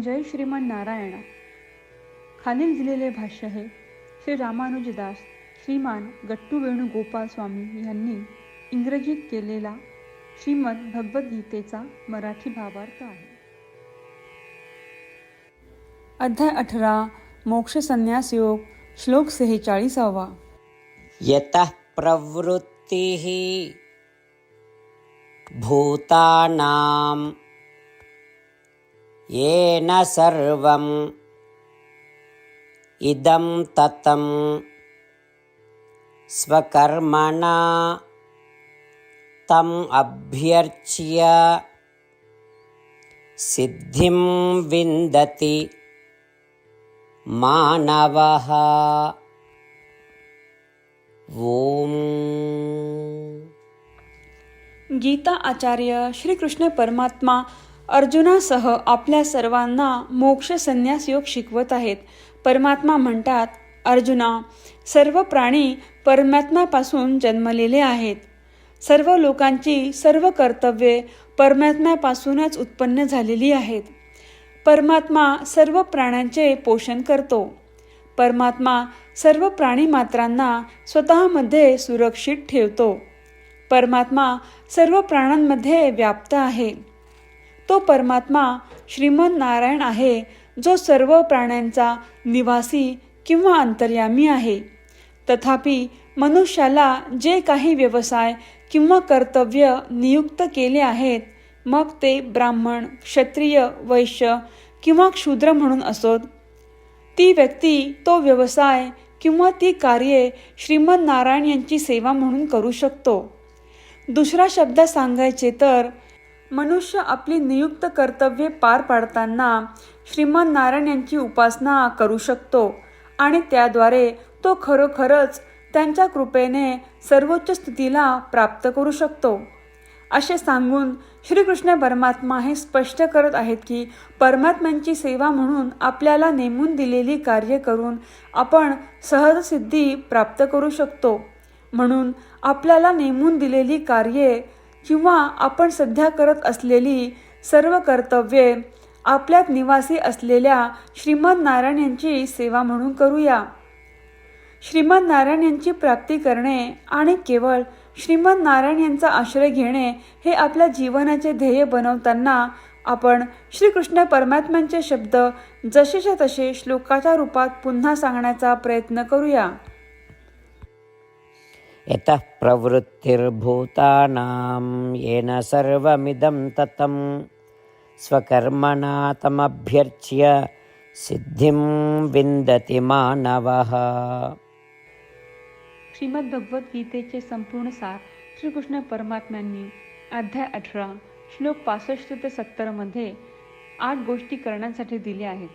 जय श्रीमन नारायणा. खालील दिलेले भाष्य हे श्री रामानुजदास श्रीमान गट्टू वेणुगोपाल स्वामी यांनी इंग्रजीत केलेला श्रीमद भगवद्गीतेचा मराठी भावार्थ आहे. अध्याय अठरा मोक्ष संन्यास योग श्लोक सेहेचाळीसावा. यतः प्रवृत्ती भूतानाम येन सर्वम्। इदं ततं स्वकर्मणा। तम् अभ्यर्च्य। सिद्धिं विन्दति। मानवः। ॐ गीता आचार्य श्रीकृष्ण परमात्मा अर्जुनासह आपल्या सर्वांना मोक्ष संन्यास योग शिकवत आहेत. परमात्मा म्हणतात अर्जुना सर्व प्राणी परमात्म्यापासून जन्मलेले आहेत. सर्व लोकांची सर्व कर्तव्ये परमात्म्यापासूनच उत्पन्न झालेली आहेत. परमात्मा सर्व प्राण्यांचे पोषण करतो. परमात्मा सर्व प्राणीमात्रांना स्वतःमध्ये सुरक्षित ठेवतो. परमात्मा सर्व प्राण्यांमध्ये व्याप्त आहे. तो परमात्मा श्रीमन नारायण आहे जो सर्व प्राण्यांचा निवासी किंवा अंतर्यामी आहे. तथापि मनुष्याला जे काही व्यवसाय किंवा कर्तव्य नियुक्त केले आहेत मग ते ब्राह्मण क्षत्रिय वैश्य किंवा क्षुद्र म्हणून असोत. ती व्यक्ती तो व्यवसाय किंवा ती कार्ये श्रीमद नारायण यांची सेवा म्हणून करू शकतो. दुसरा शब्द सांगायचे तर मनुष्य आपली नियुक्त कर्तव्ये पार पाडताना श्रीमद नारायण यांची उपासना करू शकतो आणि त्याद्वारे तो खरोखरच त्यांच्या कृपेने सर्वोच्च स्थितीला प्राप्त करू शकतो. असे सांगून श्रीकृष्ण परमात्मा हे स्पष्ट करत आहेत की परमात्म्यांची सेवा म्हणून आपल्याला नेमून दिलेली कार्य करून आपण सहजसिद्धी प्राप्त करू शकतो. म्हणून आपल्याला नेमून दिलेली कार्ये किंवा आपण सध्या करत असलेली सर्व कर्तव्ये आपल्यात निवासी असलेल्या श्रीमद नारायण यांची सेवा म्हणून करूया. श्रीमद नारायण यांची प्राप्ती करणे आणि केवळ श्रीमद नारायण यांचा आश्रय घेणे हे आपल्या जीवनाचे ध्येय बनवताना आपण श्रीकृष्ण परमात्म्यांचे शब्द जसेच्या तसे श्लोकाच्या रूपात पुन्हा सांगण्याचा प्रयत्न करूया. यतः प्रवृत्तिर्भूतानां येन सर्वमिदं ततं स्वकर्मणा तमभ्यर्च्य सिद्धिं विन्दति मानवः। श्रीमद्भगवद्गीतेचे संपूर्ण सार श्रीकृष्ण परमात्म्यांनी अध्याय अठरा श्लोक पासष्ट ते सत्तरमध्ये आठ गोष्टी करण्यासाठी दिल्या आहेत.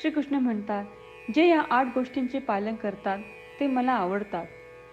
श्रीकृष्ण म्हणतात जे या आठ गोष्टींचे पालन करतात ते मला आवडतात.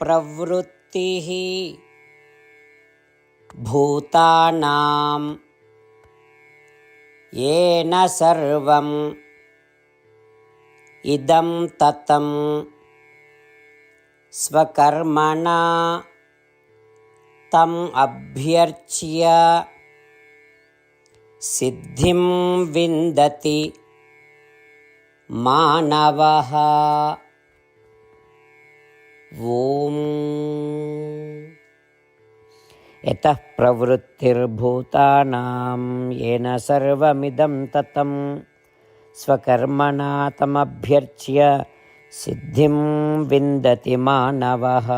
प्रवृत्तिः भूतानां येन सर्वम् इदं ततं स्वकर्मणा तम् अभ्यर्च्य सिद्धिं विन्दति मानवः ॐ यतः प्रवृत्तिर्भूतानां येन सर्वमिदं ततं स्वकर्मणा तमभ्यर्च्य सिद्धिं विन्दति मानवः।